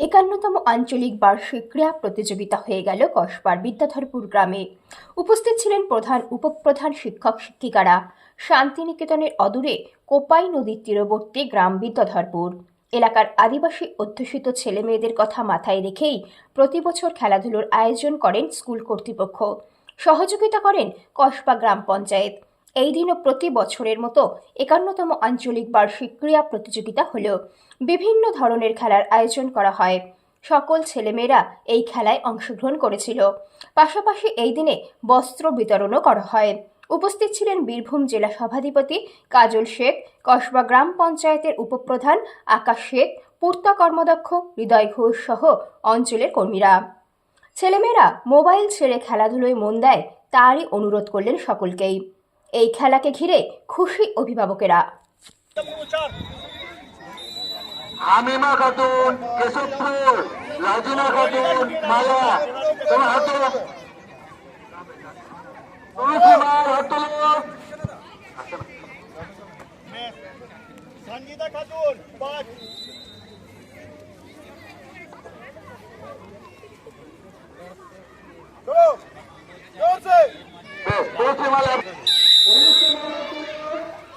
একান্নতম আঞ্চলিক বার্ষিক ক্রীড়া প্রতিযোগিতা হয়ে গেল কসবার বিদ্যাধরপুর গ্রামে। উপস্থিত ছিলেন প্রধান উপপ্রধান শিক্ষক শিক্ষিকারা। শান্তিনিকেতনের অদূরে কোপাই নদীর তীরবর্তী গ্রাম বিদ্যাধরপুর। এলাকার আদিবাসী অধ্যুষিত ছেলে মেয়েদের কথা মাথায় রেখেই প্রতি বছর খেলাধুলোর আয়োজন করেন স্কুল কর্তৃপক্ষ। সহযোগিতা করেন কসবা গ্রাম পঞ্চায়েত। এই দিনও প্রতি বছরের মতো একান্নতম আঞ্চলিক বার্ষিক ক্রীড়া প্রতিযোগিতা হল। বিভিন্ন ধরনের খেলার আয়োজন করা হয়। সকল ছেলেমেয়েরা এই খেলায় অংশগ্রহণ করেছিল। পাশাপাশি এই দিনে বস্ত্র বিতরণও করা হয়। উপস্থিত ছিলেন বীরভূম জেলা সভাধিপতি কাজল শেখ কসবা গ্রাম পঞ্চায়েতের উপপ্রধান আকাশ শেখ পূর্ত কর্মদক্ষ হৃদয় ঘোষ সহ অঞ্চলের কর্মীরা। ছেলেমেয়েরা মোবাইল ছেড়ে খেলাধুলোয় মন দেয় তারই অনুরোধ করলেন সকলকেই। এই খেলাকে ঘিরে খুশি অভিভাবকেরা। আমিমা খাতুন কেশবপুর রাজিনা খাতুন মালা তোমার হাত তোলো। হাত সঞ্জিতা খাতুন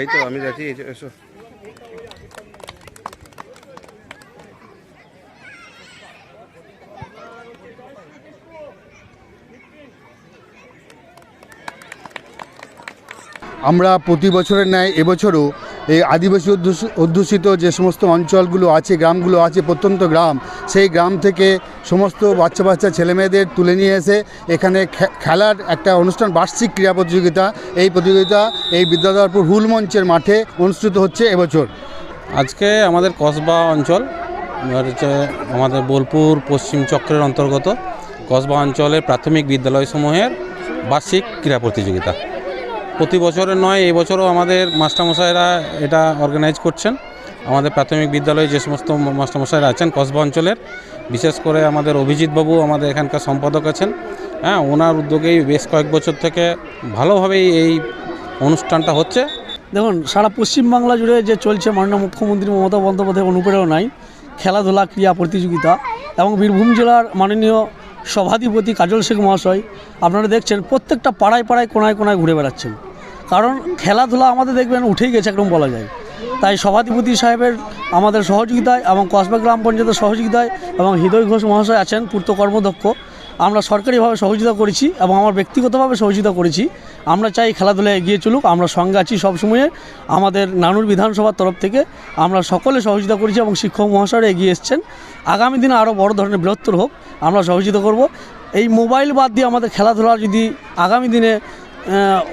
এই তো আমি যাচ্ছি এসো। আমরা প্রতি বছরের ন্যায় এবছরও এই আদিবাসী অধ্যুষ- অধ্যুষিত যে সমস্ত অঞ্চলগুলো আছে, গ্রামগুলো আছে, প্রত্যন্ত গ্রাম, সেই গ্রাম থেকে সমস্ত বাচ্চা বাচ্চা ছেলেমেয়েদের তুলে নিয়ে এসে এখানে খেলার একটা অনুষ্ঠান, বার্ষিক ক্রীড়া প্রতিযোগিতা। এই প্রতিযোগিতা এই বিদ্যাধরপুর হুল মঞ্চের মাঠে অনুষ্ঠিত হচ্ছে এবছর। আজকে আমাদের কসবা অঞ্চল হচ্ছে আমাদের বোলপুর পশ্চিম চক্রের অন্তর্গত, কসবা অঞ্চলের প্রাথমিক বিদ্যালয়সমূহের বার্ষিক ক্রীড়া প্রতিযোগিতা। প্রতি বছরের নয়, এই বছরও আমাদের মাস্টারমশাইরা এটা অর্গানাইজ করছেন। আমাদের প্রাথমিক বিদ্যালয়ে যে সমস্ত মাস্টারমশাইরা আছেন কসবা অঞ্চলের, বিশেষ করে আমাদের অভিজিৎবাবু আমাদের এখানকার সম্পাদক আছেন। হ্যাঁ ওনার উদ্যোগেই বেশ কয়েক বছর থেকে ভালোভাবেই এই অনুষ্ঠানটা হচ্ছে। দেখুন, সারা পশ্চিমবাংলা জুড়ে যে চলছে মাননীয় মুখ্যমন্ত্রী মমতা বন্দ্যোপাধ্যায়ের অনুপ্রেরণায় খেলাধুলা, ক্রীড়া প্রতিযোগিতা এবং বীরভূম জেলার মাননীয় সভাধিপতি কাজল শেখ মহাশয়, আপনারা দেখছেন প্রত্যেকটা পাড়ায় পাড়ায় কোনায় কোনায় ঘুরে বেড়াচ্ছেন। কারণ খেলাধুলা আমাদের দেখবেন উঠেই গেছে একদম বলা যায়। তাই সভাধিপতি সাহেবের আমাদের সহযোগিতায় এবং কসবা গ্রাম পঞ্চায়েতের সহযোগিতায় এবং হৃদয় ঘোষ মহাশয় আছেন পূর্ত কর্মদক্ষ, আমরা সরকারিভাবে সহযোগিতা করেছি এবং আমার ব্যক্তিগতভাবে সহযোগিতা করেছি। আমরা চাই খেলাধুলায় এগিয়ে চলুক, আমরা সঙ্গে আছি সবসময়ে। আমাদের নানুর বিধানসভার তরফ থেকে আমরা সকলে সহযোগিতা করেছি এবং শিক্ষক মহাশয়রা এগিয়ে এসছেন। আগামী দিনে আরও বড় ধরনের বৃহত্তর হোক, আমরা সহযোগিতা করব। এই মোবাইল বাদ দিয়ে আমাদের খেলাধুলা যদি আগামী দিনে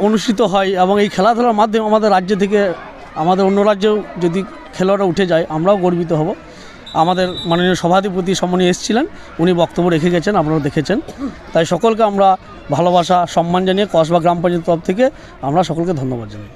অনুষ্ঠিত হয় এবং এই খেলাধুলার মাধ্যমে আমাদের রাজ্য থেকে আমাদের অন্য রাজ্যেও যদি খেলোয়াড়রা উঠে যায়, আমরাও গর্বিত হব। আমাদের মাননীয় সভাধিপতি সম্মানী এসেছিলেন, উনি বক্তব্য রেখে গেছেন আপনারা দেখেছেন। তাই সকলকে আমরা ভালোবাসা, সম্মান জানিয়ে কসবা গ্রাম পঞ্চায়েত তরফ থেকে আমরা সকলকে ধন্যবাদ জানাই।